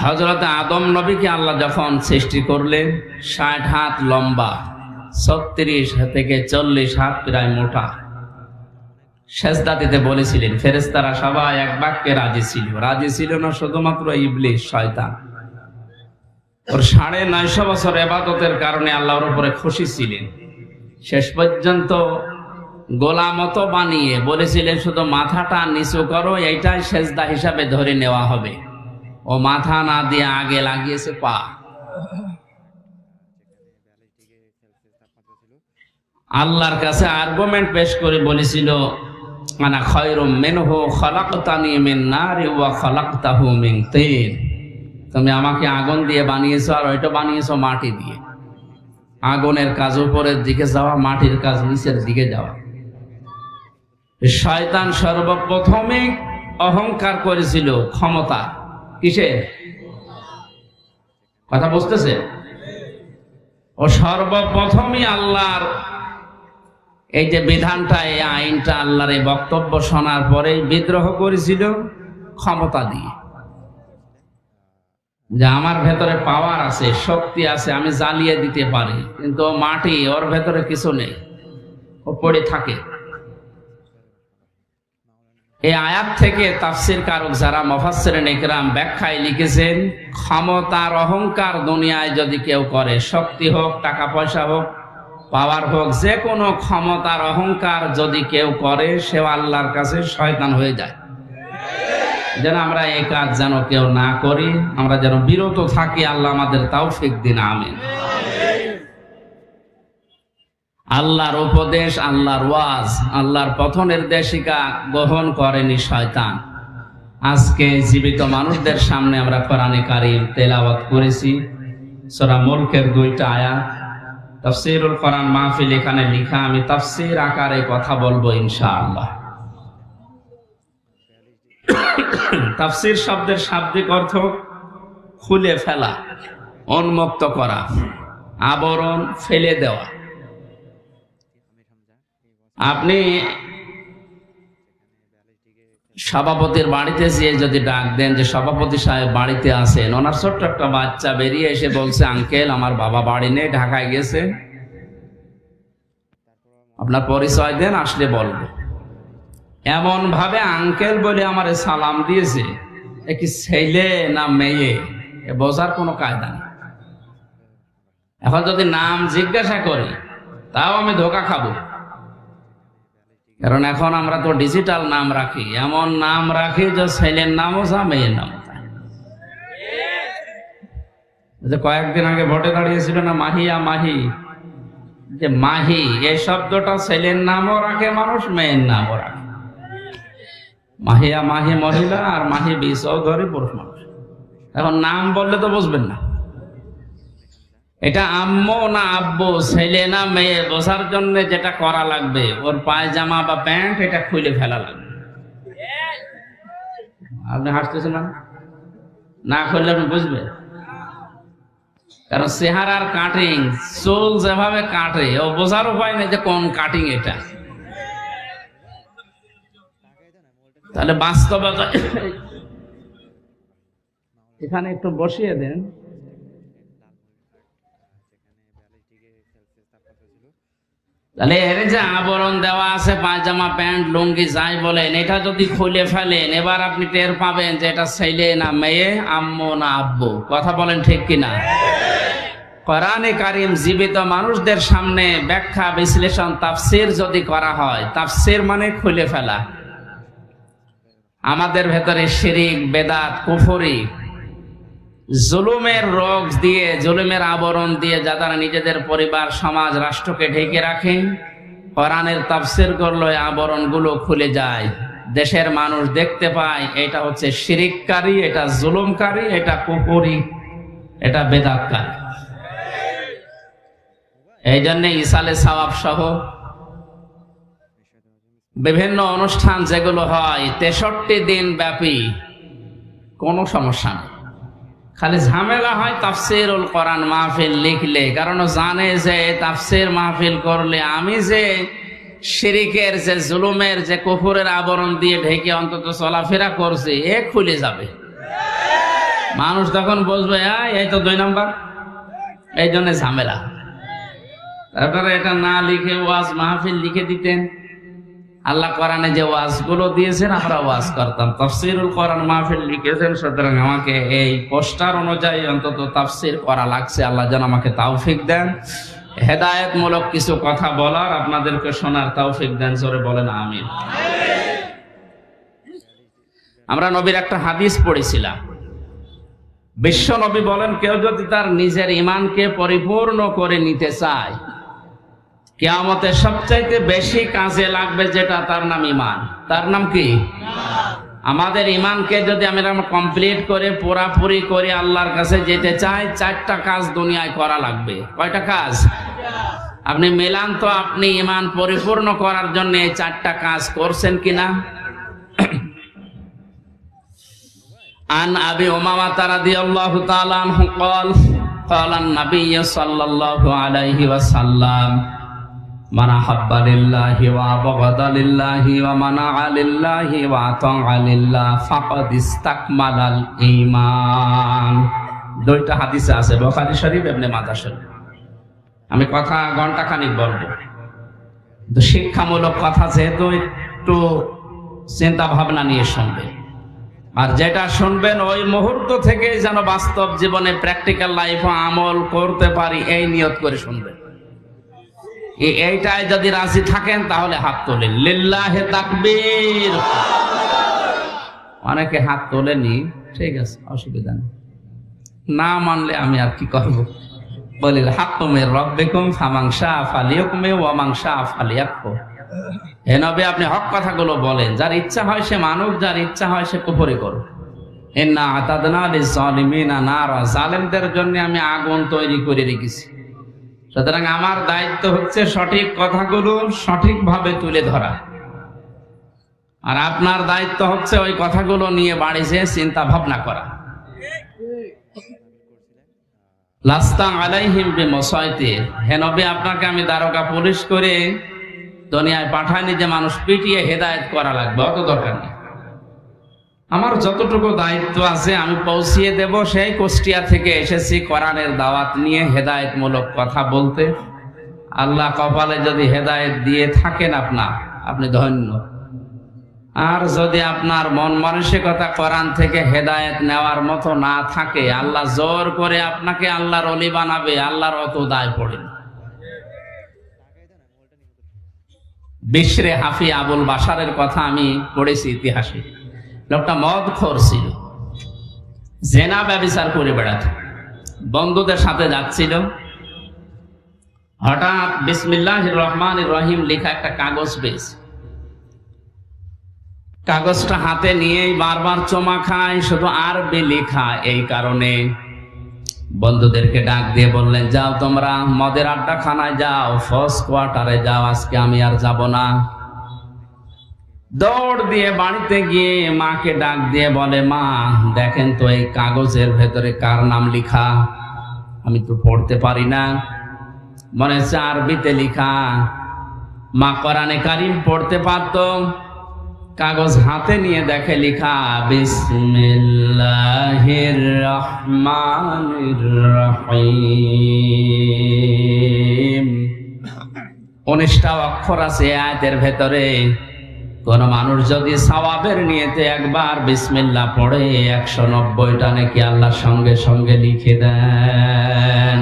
হজরত আদম নবীকে আল্লাহ যখন সৃষ্টি করলেন, ষাট হাত লম্বা, ছত্রিশ থেকে চল্লিশ হাত প্রায় মোটা। দিতে বলেছিলেন ফেরেস্তারা সবাই এক বাক্যে রাজি ছিল। রাজি ছিল না শুধুমাত্র ইবলিশ শয়তান। ওর সাড়ে নয়শো বছর এবাদতের কারণে আল্লাহর উপরে খুশি ছিলেন। শেষ পর্যন্ত গোলামতো বানিয়ে বলেছিলেন, শুধু মাথাটা নিচু করো, এইটাই সেজদা হিসাবে ধরে নেওয়া হবে। ও মাথা না দিয়ে আগে লাগিয়েছে পা। আল্লাহর কাছে আর্গুমেন্ট পেশ করে বলেছিল মানে খয়রুম মিনহু খলাকতানি মিন নারি ওয়া খলাকতাহু মিন তিন। তুমি আমাকে আগুন দিয়ে বানিয়েছো আর ওইটা বানিয়েছো মাটি দিয়ে। আগুনের কাজ উপরের দিকে যাওয়া, মাটির কাজ নিচের দিকে যাওয়া। শয়তান সর্বপ্রথমে অহংকার করেছিল ক্ষমতা। কিসের কথা বুঝতেছে? ও সর্বপ্রথমই আল্লাহর এই যে বিধানটা, এই আইনটা আল্লাহর এই বক্তব্য শোনার পরেই বিদ্রোহ করেছিল ক্ষমতা দিয়ে। যে আমার ভেতরে পাওয়ার আছে, শক্তি আছে, আমি জ্বালিয়ে দিতে পারি, কিন্তু মাটি, ওর ভেতরে কিছু নেই, ও পড়ে থাকে। এই আয়াত থেকে তাফসির কারক যারা মফাসের নেকরাম ব্যাখ্যায় লিখেছেন, ক্ষমতার অহংকার দুনিয়ায় যদি কেউ করে, শক্তি হোক, টাকা পয়সা হোক পাওয়ার হোক যে কোনো ক্ষমতার অহংকার যদি কেউ করে সে আল্লাহর কাছে শয়তান হয়ে যায়। যেন আমরা এই কাজ যেন কেউ না করি, আমরা যেন বিরত থাকি, আল্লাহ আমাদের তাও ফিক দিন, আমিন। আল্লাহর উপদেশ, আল্লাহর ওয়াজ, আল্লাহর পথ নির্দেশিকা গ্রহণ করেনি শয়তান। আজকে জীবিত মানুষদের সামনে আমরা কোরআনে কারিম তেলাওয়াত করেছি। সোরা মুলকের দুইটা আয়াত। তফসিরুল কোরআন মাহফিল এখানে লিখা, আমি তাফসির আকারে কথা বলব ইনশাআল্লাহ। তাফসির শব্দের শাব্দিক অর্থ খুলে ফেলা উন্মুক্ত করা, আবরণ ফেলে দেওয়া। আপনি সভাপতির বাড়িতে যেয়ে যদি ডাক দেন যে সভাপতি সাহেব বাড়িতে আছেন, ওনার ছোট্ট একটা বাচ্চা বেরিয়ে এসে বলছে, আঙ্কেল, আমার বাবা বাড়ি নেই, ঢাকায় গেছে। আপনার পরিচয় দেন, আসলে বলব। এমন ভাবে আঙ্কেল বলে আমার সালাম দিয়েছে কি ছেলে না মেয়ে বোঝার কোনো কায়দা নেই। এখন যদি নাম জিজ্ঞাসা করি, তাও আমি ধোকা খাব। কারণ এখন আমরা তো ডিজিটাল নাম রাখি। এমন নাম রাখি যে ছেলের নামও যা, মেয়ের নামও যে কয়েকদিন আগে ভোটে দাঁড়িয়েছিল না মাহিয়া মাহি? যে মাহি, এই শব্দটা ছেলের নামও রাখে, মানুষ মেয়ের নামও রাখে। মাহিয়া মাহি মহিলা আর মাহি বি চৌধুরী পুরুষ মানুষ। এখন নাম বললে তো বুঝবেন না। এটা আম্মু না আব্বু, ছেলে না মেয়ে, বোঝার জন্য যেটা করা লাগবে। ওর পায়জামা বা প্যান্ট এটা খুলে ফেলা লাগবে। আপনি হাসতেছেন না? না খুললে আপনি বুঝবে। কারণ চেহারার কাটিং চুল যেভাবে কাটে, ও বোঝার উপায় নেই যে কোন কাটিং এটা। তাহলে বাস্তবতা এখানে একটু বসিয়ে দেন। তাহলে এর যে আবরণ দেওয়া আছে, পায়জামা, প্যান্ট, লুঙ্গি, যাই বলেন, এটা যদি খুলে ফেলেন, এবার আপনি টের পাবেন যে এটা ছেলে না মেয়ে, আম্মু না আব্বু। কথা বলেন ঠিক কিনা? কোরআনে কারিম জীবিত মানুষদের সামনে ব্যাখ্যা, বিশ্লেষণ, তাফসির যদি করা হয়, তাফসির মানে খুলে ফেলা। আমাদের ভেতরে শিরিক, বেদাত, কুফরি জুলুমের রোগ দিয়ে, জুলুমের আবরণ দিয়ে যারা নিজেদের পরিবার, সমাজ, রাষ্ট্রকে ঢেকে রাখে, কোরআনের তাফসির করলে আবরণগুলো খুলে যায়। দেশের মানুষ দেখতে পায়, এটা হচ্ছে শিরিককারী, এটা জুলুমকারী, এটা কুপুরি এটা বেদাতকারী। এই জন্য ইসালে সওয়াব সহ বিভিন্ন অনুষ্ঠান যেগুলো হয়, তেষট্টি দিন ব্যাপী, কোনো সমস্যা নেই। খালি ঝামেলা হয় তাফসিরুল কোরআন মাহফিল লিখলে। কারণ জানে যে তাফসির মাহফিল করলে আমি যে শিরিকের যে জুলুমের যে কুকুরের আবরণ দিয়ে ঢেকে অন্তত চলাফেরা করছে এ খুলে যাবে। মানুষ তখন বুঝবে "আয়, এই তো দুই নাম্বার। এই জন্য ঝামেলা। তারপরে এটা না লিখে ওয়াজ মাহফিল লিখে দিতেন। আল্লাহ কোরআনে যে ওয়াজগুলো দিয়েছেন, আমরা ওয়াজ করতাম। তফসিরুল কোরআন মাহফিল লিখেছেন, সুতরাং আমাকে এই পোস্টার অনুযায়ী অন্তত তাফসির করা লাগছে। আল্লাহ যেন আমাকে তাওফিক দেন। হেদায়েত মূলক কিছু কথা বলার আপনাদেরকে শোনার তৌফিক দেন, জোরে বলেন, আমিন। আমরা নবীর একটা হাদিস পড়েছিলাম। বিশ্ব নবী বলেন, কেউ যদি তার নিজের ইমানকে পরিপূর্ণ করে নিতে চায় কেয়ামতে সবচাইতে বেশি কাজে লাগবে যেটা তার নাম ইমান তার নাম কি? আমাদের ইমানকে যদি আমরা কমপ্লিট করে, পুরাপুরি করে আল্লাহর কাছে যেতে চাই, চারটা কাজ দুনিয়ায় করা লাগবে। কয়টা কাজ? আপনি মিলান তো আপনি ইমান পরিপূর্ণ করার জন্য এই চারটা কাজ করছেন কিনা? আন আবি ওমামা তারা দিয়ে আল্লাহ তালান কল কলান নবী সাল্লাল্লাহু আলাইহি ওয়াসাল্লাম من أحب لله وأبغض لله ومنع لله وأطاع لله فقد استكمل الإيمان দুইটা হাদিসে আছে বুখারী শরীফ ইবনে মাজাহ শরীফ আমি কথা ঘন্টা খানিক বলবো তো শিক্ষামূলক কথা যেহেতু একটু চিন্তা ভাবনা নিয়ে শুনবে আর যেটা শুনবেন ওই মুহূর্ত থেকে যেন বাস্তব জীবনে প্র্যাকটিক্যাল লাইফ আমল করতে পারি এই নিয়ত করে শুনবেন এ- এইটাই যদি রাজি থাকেন, তাহলে হাত তোলেন। লিল্লাহে তাকবীর। অনেকে হাত তোলেনি, ঠিক আছে, অসুবিধা নেই। না মানলে আমি আর কি করব? বলিল হাক্কুমের রব্বিকুম ফামাংসা ফালিয়াকুমে ওয়ামাংসা ফালিয়াকু হে নবী, আপনি হক কথাগুলো বলেন। যার ইচ্ছা হয় সে মানুষ যার ইচ্ছা হয় সে কুফরি করুক। ইন্না আতাদনা লিজালিমিনা নারা। জালেমদের জন্য আমি আগুন তৈরি করে রেখেছি। সুতরাং আমার দায়িত্ব হচ্ছে সঠিক কথাগুলো সঠিকভাবে তুলে ধরা। আর আপনার দায়িত্ব হচ্ছে ওই কথাগুলো নিয়ে বাড়ি যেয়ে চিন্তা ভাবনা করা আপনাকে আমি দারোগা পুলিশ করে দুনিয়ায় পাঠায়নি যে মানুষ পিটিয়ে হেদায়েত করা লাগবে। অত দরকার নেই। আমার যতটুকু দায়িত্ব আছে, আমি পৌঁছিয়ে দেব সেই কুষ্টিয়া থেকে এসেছি কোরআনের দাওয়াত নিয়ে হেদায়তমূলক কথা বলতে। আল্লাহ কপালে যদি হেদায়েত দিয়ে থাকেন আপনার আপনি ধন্য। আর যদি আপনার মন মানসিকতা কোরআন থেকে হেদায়েত নেওয়ার মতো না থাকে, আল্লাহ জোর করে আপনাকে আল্লাহর অলি বানাবে, আল্লাহর অত দায় পড়ে। বিশরে হাফি আবুল বাসারের কথা আমি পড়েছি ইতিহাসে। লোকটা মদ খোর ছিল। জেনা ব্যবচার করে বেড়াত। বন্ধুদের সাথে যাচ্ছিল। হঠাৎ বিসমিল্লাহ রহমান রহিম লেখা একটা কাগজ পেয়েছে। কাগজটা হাতে নিয়েই বারবার চমা খায়, শুধু আরবি লেখা এই কারণে। বন্ধুদেরকে ডাক দিয়ে বললেন, যাও তোমরা মদের আড্ডা খানায় যাও ফার্স্ট কোয়ার্টারে যাও, আজকে আমি আর যাব না। দৌড় দিয়ে বাড়িতে গিয়ে মাকে ডাক দিয়ে বলে, মা, দেখেন তো এই কাগজের ভেতরে কার নাম লেখা? আমি তো পড়তে পারি না। মনে হচ্ছে আরবিতে লেখা, মা কোরআনে কারিম পড়তে পারতো। কাগজ হাতে নিয়ে দেখে লিখা, বিসমিল্লাহির রহমানির রহিম। উনিশটা অক্ষর আছে আয়াতের ভেতরে। কোন মানুষ যদি সওয়াবের নিয়েতে একবার বিসমিল্লা পড়ে একশো নব্বইটা নাকি আল্লাহর সঙ্গে সঙ্গে লিখে দেন।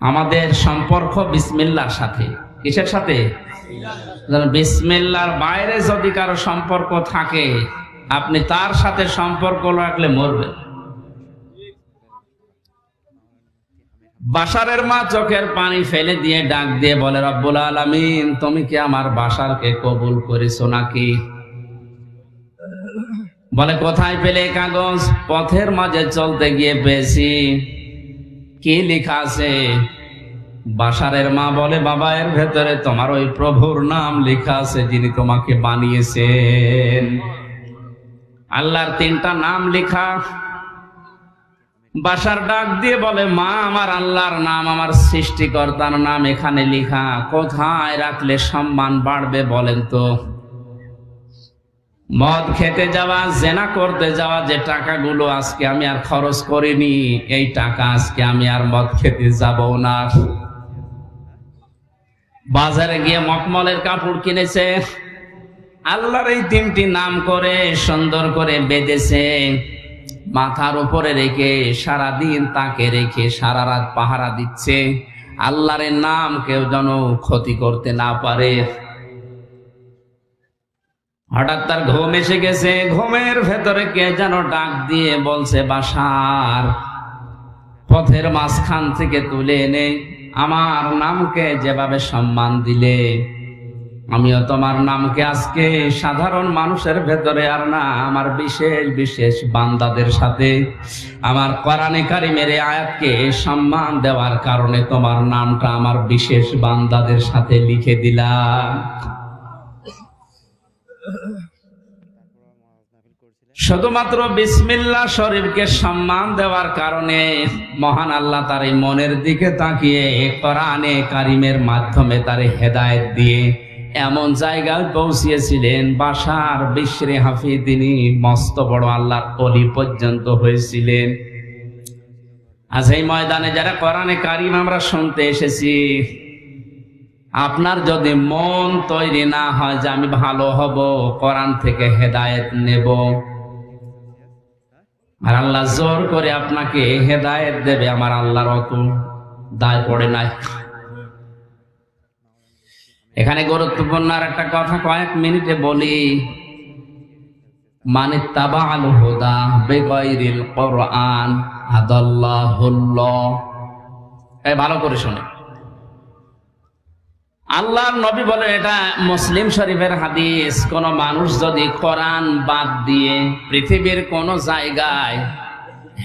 আমাদের সম্পর্ক বিসমিল্লার সাথে। কিসের সাথে? বিসমিল্লার বাইরে যদি কারও সম্পর্ক থাকে, আপনি তার সাথে সম্পর্ক রাখলে মরবেন। বাসারের মা চোখের পানি ফেলে দিয়ে ডাক দিয়ে বলে, রব্বুল আলামিন, তুমি কি আমার বাসারকে কবুল করেছ নাকি? বলে, কোথায় পেলে কাগজ? পথের মাঝে চলতে গিয়ে পেয়েছি। কি লেখা আছে? বাসারের মা বলে, বাবা, এর ভেতরে তোমার ওই প্রভুর নাম লেখা আছে যিনি তোমাকে বানিয়েছেন। আল্লাহর তিনটা নাম লেখা বাসার ডাক দিয়ে বলে, মা, আমার আল্লাহর নাম, আমার সৃষ্টিকর্তার নাম এখানে লিখা। কোথায় রাখলে সম্মান বাড়বে বলেন তো? মদ খেতে যাওয়া, জেনা করতে যাওয়া যে টাকাগুলো আজকে আমি আর খরচ করিনি, এই টাকা আজকে আমি আর মদ খেতে যাব না। বাজারে গিয়ে মকমলের কাপড় কিনেছে। আল্লাহর এই তিনটি নাম করে সুন্দর করে বেঁধেছে। মাথার উপরে রেখে সারা দিন তাকে রেখে সারা রাত পাহারা দিচ্ছে। আল্লাহর নাম কেউ যেন ক্ষতি করতে না পারে। হঠাৎ তার ঘুম এসে গেছে। ঘুমের ভেতরে কে যেন ডাক দিয়ে বলছে, বাসার পথের মাঝখান থেকে তুলে এনে আমার নামকে যেভাবে সম্মান দিলে আমিও তোমার নামকে আজকে সাধারণ মানুষের ভেতরে আর না, আমার বিশেষ বিশেষ বান্দাদের সাথে, আমার কোরআনে কারিমের আয়াতকে সম্মান দেওয়ার কারণে তোমার নামটা আমার বিশেষ বান্দাদের সাথে লিখে দিলাম। শুধুমাত্র বিসমিল্লা শরীফকে সম্মান দেওয়ার কারণে মহান আল্লাহ তার এই মনের দিকে তাকিয়ে কোরআনে কারিমের মাধ্যমে তার হেদায়েত দিয়ে এমন জায়গায় পৌঁছিয়েছিলেন, বাসার বিশ্রে হাফি তিনি মস্ত বড় আল্লাহর অলি পর্যন্ত হয়েছিলেন। আজ এই ময়দানে যারা কোরআনে কারিম আমরা শুনতে এসেছি, আপনার যদি মন তৈরি না হয় যে আমি ভালো হব, কোরআন থেকে হেদায়েত নেব। আর আল্লাহ জোর করে আপনাকে হেদায়েত দেবে, আমার আল্লাহর অত দায় পড়ে নাই। এখানে গুরুত্বপূর্ণ আর একটা কথা, কয়েক মিনিটে বলি মানে হুদা বেগৈরিল কোরআন এই ভালো করে শোনে। আল্লাহর নবী বলে এটা মুসলিম শরীফের হাদিস। কোন মানুষ যদি কোরআন বাদ দিয়ে পৃথিবীর কোন জায়গায়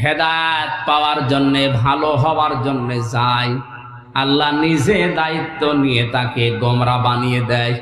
হেদায়ত পাওয়ার জন্যে, ভালো হওয়ার জন্যে যায় আল্লাহ নিজে দায়িত্ব নিয়ে তাকে গোমরা বানিয়ে দেয়।